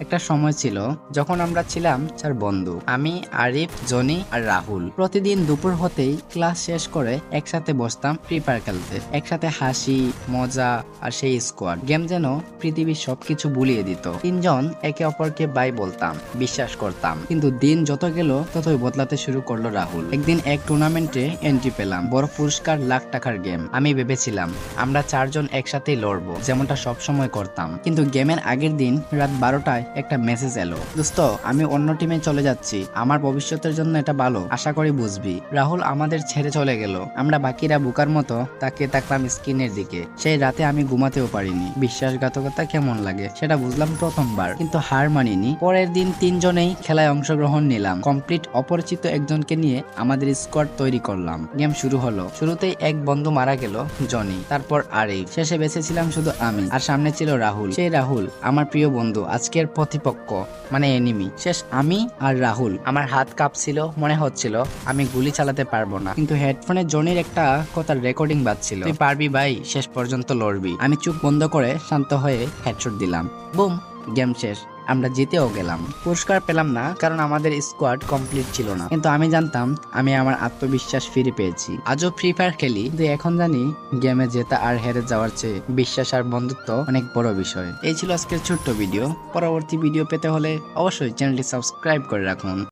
একটা সময় ছিল যখন আমরা ছিলাম চার বন্ধু। আমি, আরিফ, জনি আর রাহুল। প্রতিদিন দুপুর হতেই ক্লাস শেষ করে একসাথে বসতাম ফ্রি ফায়ার খেলতে। একসাথে হাসি, মজা আর সেই স্কোয়াড গেম যেন পৃথিবীর সবকিছু বুলিয়ে দিত। তিনজন একে অপরকে বাই বলতাম, বিশ্বাস করতাম। কিন্তু দিন যত গেল, ততই বদলাতে শুরু করল রাহুল। একদিন এক টুর্নামেন্টে এন্ট্রি পেলাম। বড় পুরস্কার লাখ টাকার গেম আমি ভেবেছিলাম, আমরা চারজন একসাথেই লড়বো, যেমনটা সবসময় করতাম। কিন্তু গেমের আগের দিন রাত বারোটায় একটা মেসেজ এলো। দোস্ত, আমি অন্য টিমে চলে যাচ্ছি। আমার ভবিষ্যতের জন্য এটা ভালো। আশা করি বুঝবি। রাহুল আমাদের ছেড়ে চলে গেল। আমরা বাকিরা বুকার মতো তাকে তাকলাম স্ক্রিনের দিকে। সেই রাতে আমি ঘুমাতেও পারিনি। বিশ্বাসঘাতকতা কেমন লাগে? সেটা বুঝলাম প্রথমবার। কিন্তু হার মানিনি। পরের দিন তিনজনেই খেলায় অংশগ্রহণ নিলাম। কমপ্লিট অপরিচিত একজনকে নিয়ে আমাদের স্কোয়াড তৈরি করলাম। গেম শুরু হলো। শুরুতেই এক বন্ধু মারা গেল, জনি। তারপর আরিফ শেষে বেঁচেছিলাম শুধু আমি। আর সামনে ছিল রাহুল। সেই রাহুল, আমার প্রিয় বন্ধু। আজকের প্রতিপক্ষ মানে এনিমি শেষ আমি আর রাহুল। আমার হাত কাঁপছিল, মনে হচ্ছিল, আমি গুলি চালাতে পারব না। কিন্তু হেডফোনে জনির একটা কথার রেকর্ডিং বাজছিল। তুই পারবি ভাই, শেষ পর্যন্ত লড়বি। আমি চুপ বন্ধ করে শান্ত হয়ে হেডশট দিলাম। বুম গেম শেষ। আমরা জিতেও গেলাম। পুরস্কার পেলাম না, কারণ আমাদের স্কোয়াড কমপ্লিট ছিল না। কিন্তু আমি জানতাম, আমি আমার আত্মবিশ্বাস ফিরে পেয়েছি। আজও ফ্রি ফায়ার খেলি, কিন্তু এখন জানি গেমে জেতা আর হেরে যাওয়ার চেয়ে বিশ্বাস আর বন্ধুত্ব অনেক বড় বিষয়। এই ছিল আজকের ছোট্ট ভিডিও পরবর্তী ভিডিও পেতে হলে অবশ্যই চ্যানেলটি সাবস্ক্রাইব করে রাখুন।